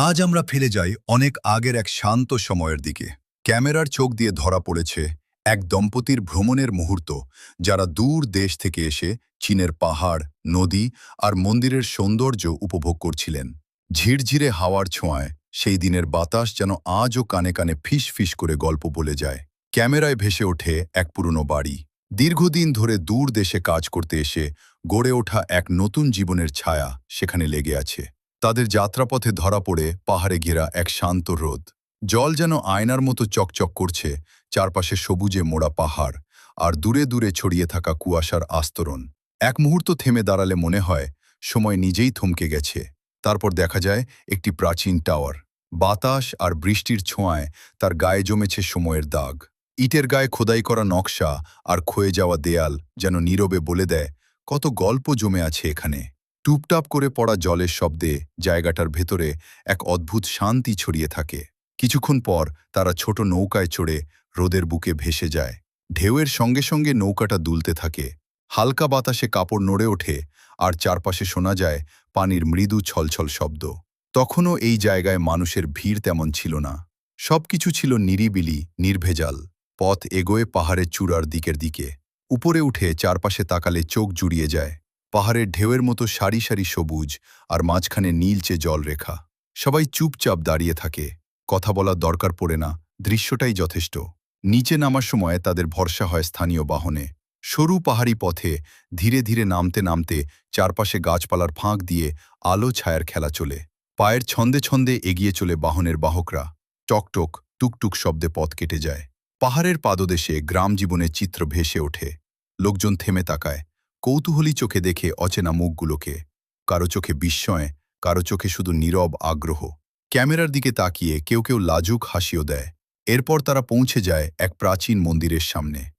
আজ আমরা ফেলে যাই অনেক আগের এক শান্ত সময়ের দিকে। ক্যামেরার চোখ দিয়ে ধরা পড়েছে এক দম্পতির ভ্রমণের মুহূর্ত, যারা দূর দেশ থেকে এসে চীনের পাহাড়, নদী আর মন্দিরের সৌন্দর্য উপভোগ করছিলেন। ঝিরঝিরে হাওয়ার ছোঁয়ায় সেই দিনের বাতাস যেন আজও কানে কানে ফিস ফিস করে গল্প বলে যায়। ক্যামেরায় ভেসে ওঠে এক পুরনো বাড়ি। দীর্ঘদিন ধরে দূর দেশে কাজ করতে এসে গড়ে ওঠা এক নতুন জীবনের ছায়া সেখানে লেগে আছে। তাদের যাত্রাপথে ধরা পড়ে পাহাড়ে ঘেরা এক শান্ত রোদ। জল যেন আয়নার মতো চকচক করছে, চারপাশে সবুজে মোড়া পাহাড় আর দূরে দূরে ছড়িয়ে থাকা কুয়াশার আস্তরণ। এক মুহূর্ত থেমে দাঁড়ালে মনে হয়, সময় নিজেই থমকে গেছে। তারপর দেখা যায়, একটি প্রাচীন টাওয়ার। বাতাস আর বৃষ্টির ছোঁয়ায় তার গায়ে জমেছে সময়ের দাগ। ইটের গায়ে খোদাই করা নকশা আর ক্ষয়ে যাওয়া দেয়াল যেন নীরবে বলে দেয়, কত গল্প জমে আছে এখানে। টুপটাপ করে পড়া জলের শব্দে জায়গাটার ভেতরে এক অদ্ভুত শান্তি ছড়িয়ে থাকে। কিছুক্ষণ পর তারা ছোট নৌকায় চড়ে রোদের বুকে ভেসে যায়। ঢেউয়ের সঙ্গে সঙ্গে নৌকাটা দুলতে থাকে। হালকা বাতাসে কাপড় নড়ে ওঠে আর চারপাশে শোনা যায় পানির মৃদু ছলছল শব্দ। তখনও এই জায়গায় মানুষের ভিড় তেমন ছিল না। সবকিছু ছিল নিরিবিলি, নির্ভেজাল। পথ এগোয়ে পাহাড়ের চূড়ার দিকের দিকে। উপরে উঠে চারপাশে তাকালে চোখ জুড়িয়ে যায়। পাহাড়ের ঢেউয়ের মতো সারি সারি সবুজ আর মাঝখানে নীলচে জলরেখা। সবাই চুপচাপ দাঁড়িয়ে থাকে। কথা বলার দরকার পড়ে না। দৃশ্যটাই যথেষ্ট। নিচে নামার সময় তাদের ভরসা হয় স্থানীয় বাহনে। সরু পাহাড়ি পথে ধীরে ধীরে নামতে নামতে চারপাশে গাছপালার ফাঁক দিয়ে আলো ছায়ার খেলা চলে। পায়ের ছন্দে ছন্দে এগিয়ে চলে বাহনের বাহকরা। টকটক, টুকটুক শব্দে পথ কেটে যায়। পাহাড়ের পাদদেশে গ্রাম জীবনের চিত্র ভেসে ওঠে। লোকজন থেমে তাকায়। কৌতূহলী চোখে দেখে অচেনা মুখগুলোকে। কারও চোখে বিস্ময়, কারও চোখে শুধু নীরব আগ্রহ। ক্যামেরার দিকে তাকিয়ে কেউ কেউ লাজুক হাসিও দেয়। এরপর তারা পৌঁছে যায় এক প্রাচীন মন্দিরের সামনে।